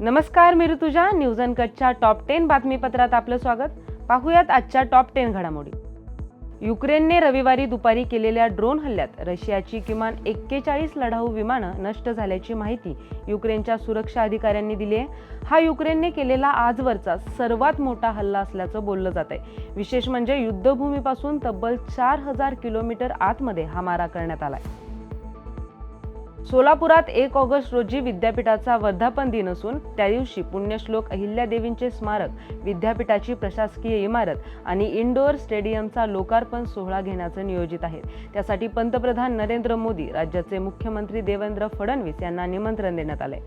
नमस्कार मी ऋतुजा. न्यूज अनकटच्या टॉप टेन बातमीपत्रात आपलं स्वागत. पाहूयात आजच्या टॉप टेन घडामोडी. युक्रेनने रविवारी दुपारी केलेल्या ड्रोन हल्ल्यात रशियाची किमान एक्केचाळीस लढाऊ विमानं नष्ट झाल्याची माहिती युक्रेनच्या सुरक्षा अधिकाऱ्यांनी दिली आहे. हा युक्रेनने केलेला आजवरचा सर्वात मोठा हल्ला असल्याचं बोललं जात आहे विशेष म्हणजे युद्धभूमीपासून तब्बल चार हजार किलोमीटर आतमध्ये हा मारा करण्यात आला आहे सोलापुरात एक ऑगस्ट रोजी विद्यापीठाचा वर्धापन दिन असून त्या दिवशी पुण्यश्लोक अहिल्यादेवींचे स्मारक विद्यापीठाची प्रशासकीय इमारत आणि इंडोअर स्टेडियमचा लोकार्पण सोहळा घेण्याचं नियोजित आहे. त्यासाठी पंतप्रधान नरेंद्र मोदी राज्याचे मुख्यमंत्री देवेंद्र फडणवीस यांना निमंत्रण देण्यात आले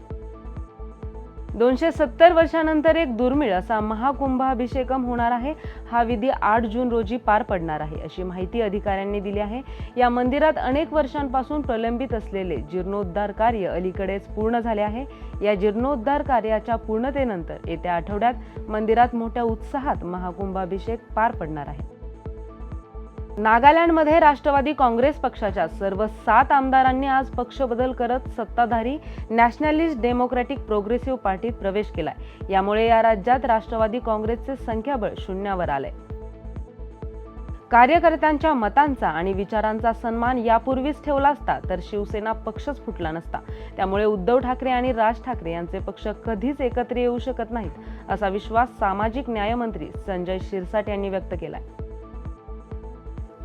दोनशे सत्तर वर्षानंतर एक दुर्मिळ असा महाकुंभाभिषेकम होणार आहे. हा विधी आठ जून रोजी पार पडणार आहे अशी माहिती अधिकाऱ्यांनी दिली आहे. या मंदिरात अनेक वर्षांपासून प्रलंबित असलेले जीर्णोद्धार कार्य अलीकडेच पूर्ण झाले आहे. या जीर्णोद्धार कार्याच्या पूर्णतेनंतर येत्या आठवड्यात मंदिरात मोठ्या उत्साहात महाकुंभाभिषेक पार पडणार आहे. नागालँडमध्ये राष्ट्रवादी काँग्रेस पक्षाच्या सर्व सात आमदारांनी आज पक्ष बदल करत सत्ताधारी नॅशनलिस्ट डेमोक्रॅटिक प्रोग्रेसिव्ह पार्टीत प्रवेश केलाय. यामुळे या राज्यात राष्ट्रवादी काँग्रेसचे संख्याबळ शून्यावर आलंय. कार्यकर्त्यांच्या मतांचा आणि विचारांचा सन्मान यापूर्वीच ठेवला असता तर शिवसेना पक्षच फुटला नसता. त्यामुळे उद्धव ठाकरे आणि राज ठाकरे यांचे पक्ष कधीच एकत्र येऊ शकत नाहीत असा विश्वास सामाजिक न्यायमंत्री संजय शिरसाट यांनी व्यक्त केलाय.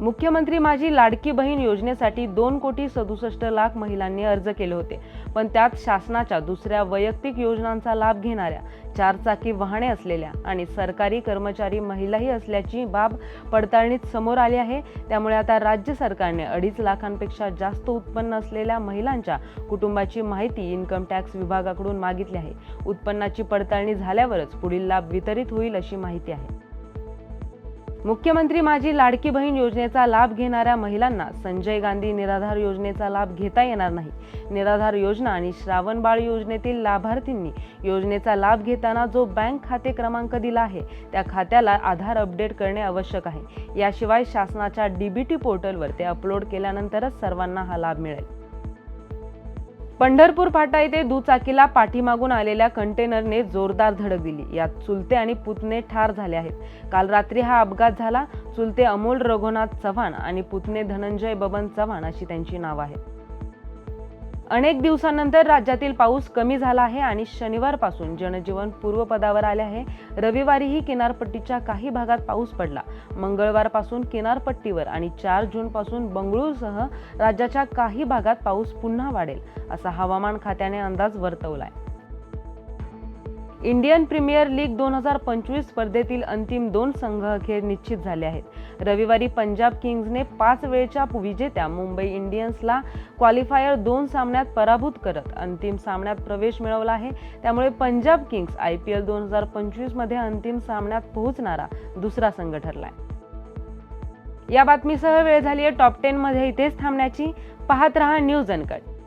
मुख्यमंत्री माझी लाडकी बहीण योजनेसाठी दोन कोटी सदुसष्ट लाख महिलांनी अर्ज केले होते. पण त्यात शासनाच्या दुसऱ्या वैयक्तिक योजनांचा लाभ घेणाऱ्या चारचाकी वाहने असलेल्या आणि सरकारी कर्मचारी महिलाही असल्याची बाब पडताळणीत समोर आली आहे. त्यामुळे आता राज्य सरकारने अडीच लाखांपेक्षा जास्त उत्पन्न असलेल्या महिलांच्या कुटुंबाची माहिती इन्कम टॅक्स विभागाकडून मागितली आहे. उत्पन्नाची पडताळणी झाल्यावरच पुढील लाभ वितरित होईल अशी माहिती आहे. मुख्यमंत्री माझी लाडकी बहीण योजनेचा लाभ घेणाऱ्या महिलांना संजय गांधी निराधार योजनेचा लाभ घेता येणार नाही. निराधार योजना आणि श्रावण बाळ योजनेतील लाभार्थींनी योजनेचा लाभ घेताना जो बँक खाते क्रमांक दिला आहे त्या खात्याला आधार अपडेट करणे आवश्यक आहे. याशिवाय शासनाच्या डीबीटी पोर्टलवर ते अपलोड केल्यानंतरच सर्वांना हा लाभ मिळेल. पंढरपूर फाटा येथे दुचाकीला पाठीमागून आलेल्या कंटेनरने जोरदार धडक दिली. यात चुलते आणि पुतणे ठार झाले आहेत. काल रात्री हा अपघात झाला. चुलते अमोल रघुनाथ चव्हाण आणि पुतणे धनंजय बबन चव्हाण अशी त्यांची नावं आहेत. अनेक दिवसांनंतर राज्यातील पाऊस कमी झाला आहे आणि शनिवारपासून जनजीवन पूर्वपदावर आले आहे. रविवारीही किनारपट्टीच्या काही भागात पाऊस पडला. मंगळवारपासून किनारपट्टीवर आणि चार जूनपासून बंगळूरसह राज्याच्या काही भागात पाऊस पुन्हा वाढेल असा हवामान खात्याने अंदाज वर्तवला आहे इंडियन प्रीमियर लीग दोन हजार पंचवीस स्पर्धेतील अंतिम दोन संघ अखेर निश्चित झाले आहेत. रविवारी पंजाब किंग्जने पाच वेळच्या विजेत्या मुंबई इंडियन्सला क्वालिफायर दोन सामन्यात पराभूत करत अंतिम सामन्यात प्रवेश मिळवला आहे. त्यामुळे Punjab kings I P L दोन हजार पंचवीसमध्ये अंतिम सामन्यात पोहोचणारा दुसरा संघ ठरला आहे या बातमीसह वेळ झाली आहे टॉप टेनमध्ये. इथेच थांबण्याची. पाहत रहा न्यूज अनकट.